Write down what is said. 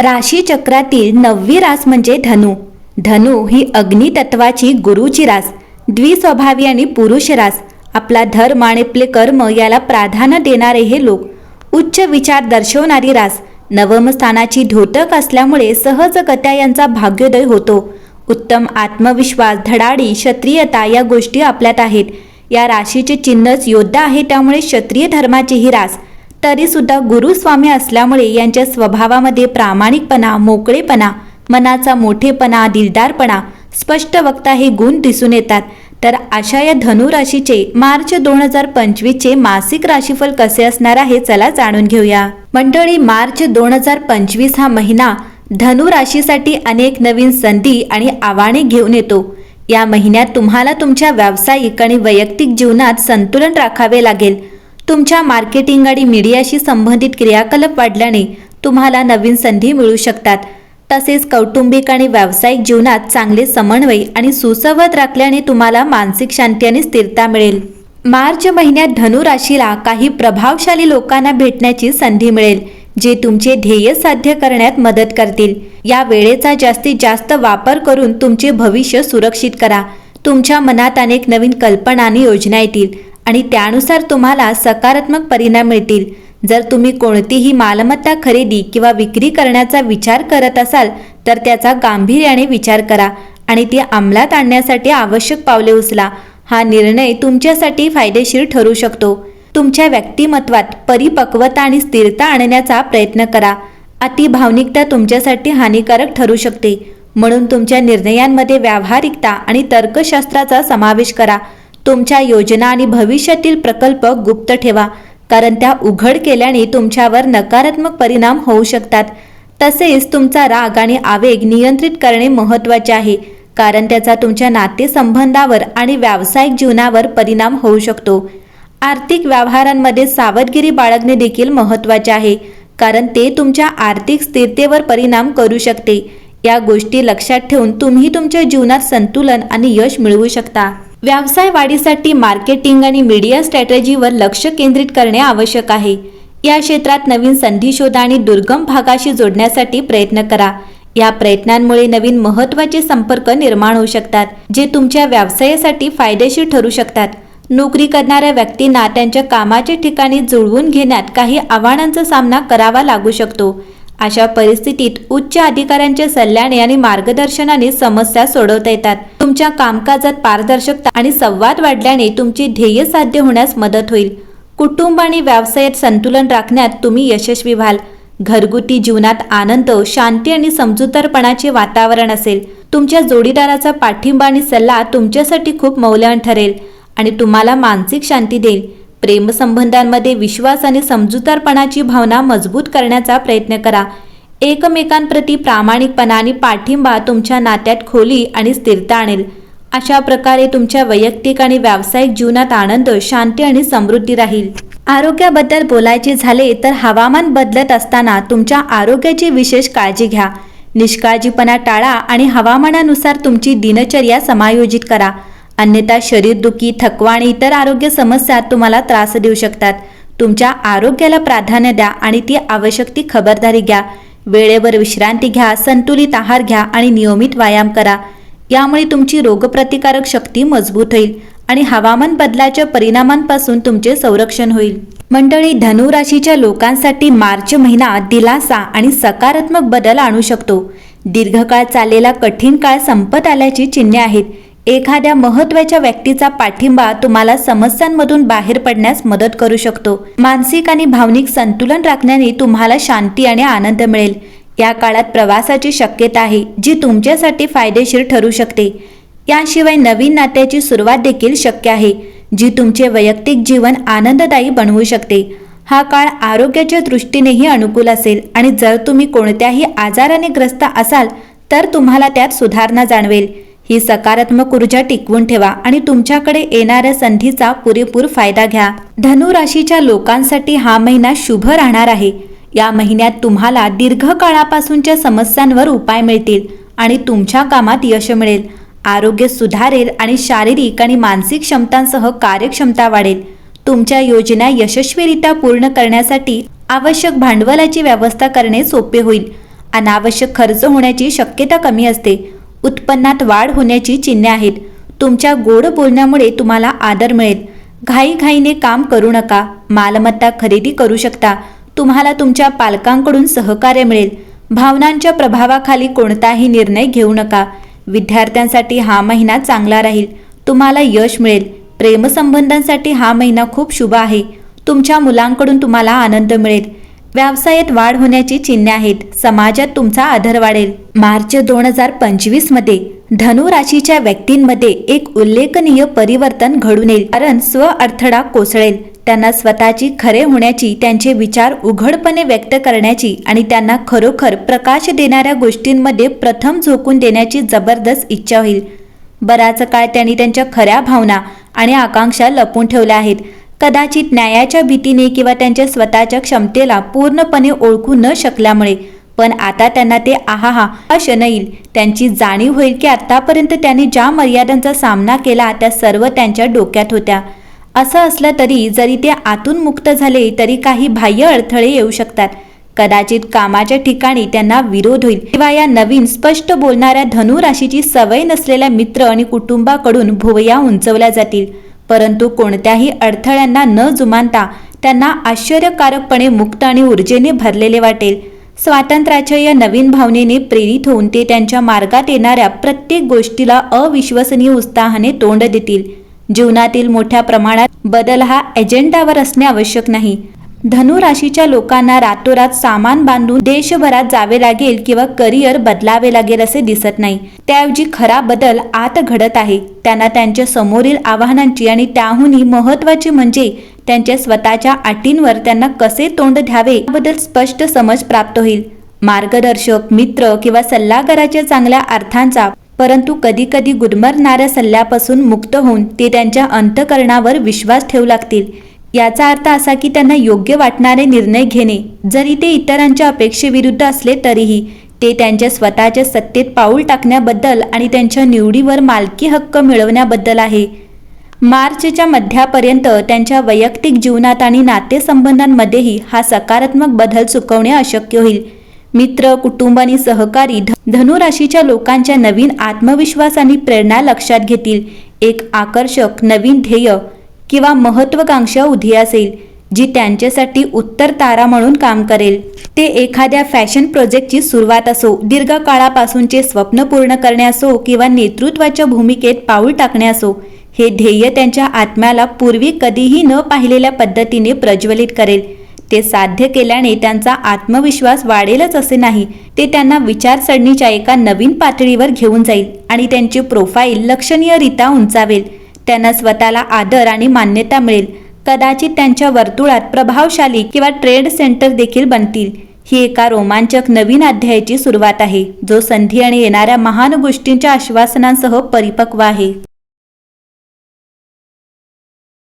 राशीचक्रातील नववी रास म्हणजे धनु. धनु ही अग्नितत्वाची गुरुची रास द्विस्वभावी आणि पुरुष रास. आपला धर्म आणि आपले कर्म याला प्राधान्य देणारे हे लोक. उच्च विचार दर्शवणारी रास. नवमस्थानाची धोतक असल्यामुळे सहजगत्या यांचा भाग्योदय होतो. उत्तम आत्मविश्वास धडाडी क्षत्रियता या गोष्टी आपल्यात आहेत. या राशीचे चिन्हच योद्धा आहे त्यामुळे क्षत्रिय धर्माची ही रास. तरी सुद्धा गुरुस्वामी असल्यामुळे यांच्या स्वभावामध्ये प्रामाणिकपणा मोकळेपणा मनाचा मोठेपणा दिलदारपणा स्पष्ट वक्ता हे गुण दिसून येतात. तर अशा या धनुराशीचे मार्च दोन हजार पंचवीसचे मासिक राशीफल कसे असणार आहे चला जाणून घेऊया. मंडळी मार्च दोन हजार पंचवीस हा महिना धनु राशीसाठी अनेक नवीन संधी आणि आव्हाने घेऊन येतो. या महिन्यात तुम्हाला तुमच्या व्यावसायिक आणि वैयक्तिक जीवनात संतुलन राखावे लागेल. तुमच्या मार्केटिंग आणि मीडियाशी संबंधित क्रियाकलाप वाढल्याने तुम्हाला नवीन संधी मिळू शकतात. तसेच कौटुंबिक आणि व्यावसायिक जीवनात चांगले समन्वय आणि सुसंवाद राखल्याने तुम्हाला मानसिक शांती आणि स्थिरता मिळेल. मार्च महिन्यात धनु राशीला काही प्रभावशाली लोकांना भेटण्याची संधी मिळेल जे तुमचे ध्येय साध्य करण्यात मदत करतील. या वेळेचा जास्तीत जास्त वापर करून तुमचे भविष्य सुरक्षित करा. तुमच्या मनात अनेक नवीन कल्पना आणि योजना येतील. आणि त्यानुसार तुम्हाला सकारात्मक परिणाम मिळतील. जर तुम्ही कोणतीही मालमत्ता खरेदी किंवा विक्री करण्याचा विचार करत असाल तर त्याचा गांभीर्याने विचार करा आणि ती अंमलात आणण्यासाठी आवश्यक पावले उचला. हा निर्णय तुमच्यासाठी फायदेशीर ठरू शकतो. तुमच्या व्यक्तिमत्वात परिपक्वता आणि स्थिरता आणण्याचा प्रयत्न करा. अतिभावनिकता तुमच्यासाठी हानिकारक ठरू शकते. म्हणून तुमच्या निर्णयांमध्ये व्यावहारिकता आणि तर्कशास्त्राचा समावेश करा. तुमच्या योजना आणि भविष्यातील प्रकल्प गुप्त ठेवा कारण त्या उघड केल्याने तुमच्यावर नकारात्मक परिणाम होऊ शकतात. तसेच तुमचा राग आणि आवेग नियंत्रित करणे महत्त्वाचे आहे कारण त्याचा तुमच्या नातेसंबंधावर आणि व्यावसायिक जीवनावर परिणाम होऊ शकतो. आर्थिक व्यवहारांमध्ये सावधगिरी बाळगणे देखील महत्त्वाचे आहे कारण ते तुमच्या आर्थिक स्थिरतेवर परिणाम करू शकते. या गोष्टी लक्षात ठेवून तुम्ही तुमच्या जीवनात संतुलन आणि यश मिळवू शकता. व्यवसाय वाढीसाठी मार्केटिंग आणि मीडिया स्ट्रॅटेजीवर लक्ष केंद्रित करणे आवश्यक आहे. या क्षेत्रात नवीन संधी शोधा आणि दुर्गम भागाशी जोडण्यासाठी प्रयत्न करा. या प्रयत्नांमुळे नवीन महत्त्वाचे संपर्क निर्माण होऊ शकतात जे तुमच्या व्यवसायासाठी फायदेशीर ठरू शकतात. नोकरी करणाऱ्या व्यक्तींना त्यांच्या कामाच्या ठिकाणी जुळवून घेण्यात काही आव्हानांचा सामना करावा लागू शकतो. अशा परिस्थितीत उच्च अधिकाऱ्यांच्या सल्ल्याने आणि मार्गदर्शनाने समस्या सोडवता येतात. तुमच्या कामकाजात पारदर्शकता आणि संवाद वाढल्याने तुमची ध्येय साध्य होण्यास मदत होईल. कुटुंब आणि व्यवसायात संतुलन राखण्यात तुम्ही यशस्वी व्हाल. घरगुती जीवनात आनंद शांती आणि समजूतरपणाचे वातावरण असेल. तुमच्या जोडीदाराचा पाठिंबा आणि सल्ला तुमच्यासाठी खूप मौल्यवान ठरेल आणि तुम्हाला मानसिक शांती देईल. प्रेमसंबंधांमध्ये विश्वास आणि समजूतदारपणाची भावना मजबूत करण्याचा प्रयत्न करा. एकमेकांप्रती प्रामाणिकपणा आणि पाठिंबा तुमच्या नात्यात खोली आणि स्थिरता आणेल. अशा प्रकारे तुमच्या वैयक्तिक आणि व्यावसायिक जीवनात आनंद शांती आणि समृद्धी राहील. आरोग्याबद्दल बोलायचे झाले तर हवामान बदलत असताना तुमच्या आरोग्याची विशेष काळजी घ्या. निष्काळजीपणा टाळा आणि हवामानानुसार तुमची दिनचर्या समायोजित करा. अन्यथा शरीरदुखी थकवा आणि इतर आरोग्य समस्या तुम्हाला त्रास देऊ शकतात. तुमच्या आरोग्याला प्राधान्य द्या आणि ती आवश्यक ती खबरदारी घ्या. वेळेवर विश्रांती घ्या संतुलित आहार घ्या आणि नियमित व्यायाम करा. यामुळे तुमची रोगप्रतिकारक शक्ती मजबूत होईल आणि हवामान बदलाच्या परिणामांपासून तुमचे संरक्षण होईल. मंडळी धनु राशीच्या लोकांसाठी मार्च महिना दिलासा आणि सकारात्मक बदल आणू शकतो. दीर्घकाळ चाललेला कठीण काळ संपत आल्याची चिन्हे आहेत. एखाद्या महत्त्वाच्या व्यक्तीचा पाठिंबा तुम्हाला समस्यांमधून बाहेर पडण्यास मदत करू शकतो. मानसिक आणि भावनिक संतुलन राखण्याने तुम्हाला शांती आणि आनंद मिळेल. या काळात प्रवासाची शक्यता आहे जी तुमच्यासाठी फायदेशीर ठरू शकते. याशिवाय नवीन नात्याची सुरुवात देखील शक्य आहे जी तुमचे वैयक्तिक जीवन आनंददायी बनवू शकते. हा काळ आरोग्याच्या दृष्टीनेही अनुकूल असेल आणि जर तुम्ही कोणत्याही आजाराने ग्रस्त असाल तर तुम्हाला त्यात सुधारणा जाणवेल. ही सकारात्मक ऊर्जा टिकवून ठेवा आणि तुमच्याकडे येणाऱ्या संधीचा पुरेपूर फायदा घ्या. धनु राशीच्या लोकांसाठी हा महिना शुभ राहणार आहे. या महिन्यात तुम्हाला दीर्घकाळापासूनच्या समस्यांवर उपाय मिळतील आणि तुमच्या कामात यश मिळेल. आरोग्य सुधारेल आणि शारीरिक आणि मानसिक क्षमतांसह कार्यक्षमता वाढेल. तुमच्या योजना यशस्वीरित्या पूर्ण करण्यासाठी आवश्यक भांडवलाची व्यवस्था करणे सोपे होईल. अनावश्यक खर्च होण्याची शक्यता कमी असते. उत्पन्नात वाढ होण्याची चिन्हे आहेत. तुमच्या गोड बोलण्यामुळे तुम्हाला आदर मिळेल. घाईघाईने काम करू नका. मालमत्ता खरेदी करू शकता. तुम्हाला तुमच्या पालकांकडून सहकार्य मिळेल. भावनांच्या प्रभावाखाली कोणताही निर्णय घेऊ नका. विद्यार्थ्यांसाठी हा महिना चांगला राहील. तुम्हाला यश मिळेल. प्रेमसंबंधांसाठी हा महिना खूप शुभ आहे. तुमच्या मुलांकडून तुम्हाला आनंद मिळेल. व्यवसायात वाढ होण्याची चिन्हे आहेत. समाजात तुमचा आदर वाढेल. मार्च दोन हजार पंचवीसमध्ये धनु राशीच्या व्यक्तींमध्ये एक उल्लेखनीय परिवर्तन घडून येईल कारण स्व अडथळा कोसळेल. त्यांना स्वतःची खरे होण्याची त्यांचे विचार उघडपणे व्यक्त करण्याची आणि त्यांना खरोखर प्रकाश देणाऱ्या गोष्टींमध्ये प्रथम झोकून देण्याची जबरदस्त इच्छा होईल. बराच काळ त्यांनी त्यांच्या खऱ्या भावना आणि आकांक्षा लपून ठेवल्या आहेत. कदाचित न्यायाच्या भीतीने किंवा त्यांच्या स्वतःच्या क्षमतेला पूर्णपणे ओळखू न शकल्यामुळे. पण आता त्यांना ते आहाहा हा क्षण येईल. त्यांची जाणीव होईल की आतापर्यंत त्यांनी ज्या मर्यादांचा सामना केला त्या सर्व त्यांच्या डोक्यात होत्या. असं असलं तरी जरी ते आतून मुक्त झाले तरी काही बाह्य अडथळे येऊ शकतात. कदाचित कामाच्या ठिकाणी त्यांना विरोध होईल. किंवा या नवीन स्पष्ट बोलणाऱ्या धनु राशीची सवय नसलेल्या मित्र आणि कुटुंबाकडून भुवया उंचवल्या जातील. परंतु कोणत्याही अडथळ्यांना न जुमानता त्यांना आश्चर्यकारकपणे मुक्त आणि ऊर्जेने भरलेले वाटेल. स्वातंत्र्याच्या या नवीन भावनेने प्रेरित होऊन ते त्यांच्या मार्गात येणाऱ्या प्रत्येक गोष्टीला अविश्वसनीय उत्साहाने तोंड देतील. जीवनातील मोठ्या प्रमाणात बदल हा एजेंडावर असणे आवश्यक नाही. धनु राशीच्या लोकांना रातोरात सामान बांधून देशभरात जावे लागेल किंवा करिअर बदलावे लागेल असे दिसत नाही. त्याऐवजी खरा बदल आत घडत आहे. त्यांना त्यांच्या समोरील आव्हानांची आणि त्याहूनही महत्वाची म्हणजे त्यांच्या स्वतःच्या अटींवर त्यांना कसे तोंड द्यावे याबद्दल स्पष्ट समज प्राप्त होईल. मार्गदर्शक मित्र किंवा सल्लागाराच्या चांगल्या अर्थांचा परंतु कधीकधी गुदमरणाऱ्या सल्ल्यापासून मुक्त होऊन ते त्यांच्या अंतकरणावर विश्वास ठेवू लागतील. याचा अर्थ असा की त्यांना योग्य वाटणारे निर्णय घेणे. जरी ते इतरांच्या अपेक्षेविरुद्ध असले तरीही ते त्यांच्या स्वतःच्या सत्तेत पाऊल टाकण्याबद्दल आणि त्यांच्या निवडीवर मालकी हक्क मिळवण्याबद्दल आहे. मार्चच्या मध्यापर्यंत त्यांच्या वैयक्तिक जीवनात आणि नातेसंबंधांमध्येही हा सकारात्मक बदल चुकवणे अशक्य होईल. मित्र कुटुंब आणि सहकारी धनुराशीच्या लोकांच्या नवीन आत्मविश्वास आणि प्रेरणा लक्षात घेतील. एक आकर्षक नवीन ध्येय किंवा महत्त्वाकांक्षा उधी असेल जी त्यांच्यासाठी उत्तर तारा म्हणून काम करेल. ते एखाद्या फॅशन प्रोजेक्टची सुरुवात असो दीर्घकाळापासूनचे स्वप्न पूर्ण करणे असो किंवा नेतृत्वाच्या भूमिकेत पाऊल टाकणे असो हे ध्येय त्यांच्या आत्म्याला पूर्वी कधीही न पाहिलेल्या पद्धतीने प्रज्वलित करेल. ते साध्य केल्याने त्यांचा आत्मविश्वास वाढेलच असे नाही. ते त्यांना विचारसरणीच्या एका नवीन पातळीवर घेऊन जाईल आणि त्यांची प्रोफाईल लक्षणीयरित्या उंचावेल. त्यांना स्वतःला आदर आणि मान्यता मिळेल. कदाचित त्यांच्या वर्तुळात प्रभावशाली किंवा ट्रेड सेंटर देखील बनतील. ही एका रोमांचक नवीन अध्यायाची सुरुवात आहे जो संधी आणि येणाऱ्या महान गोष्टींच्या आश्वासनांसह परिपक्व आहे.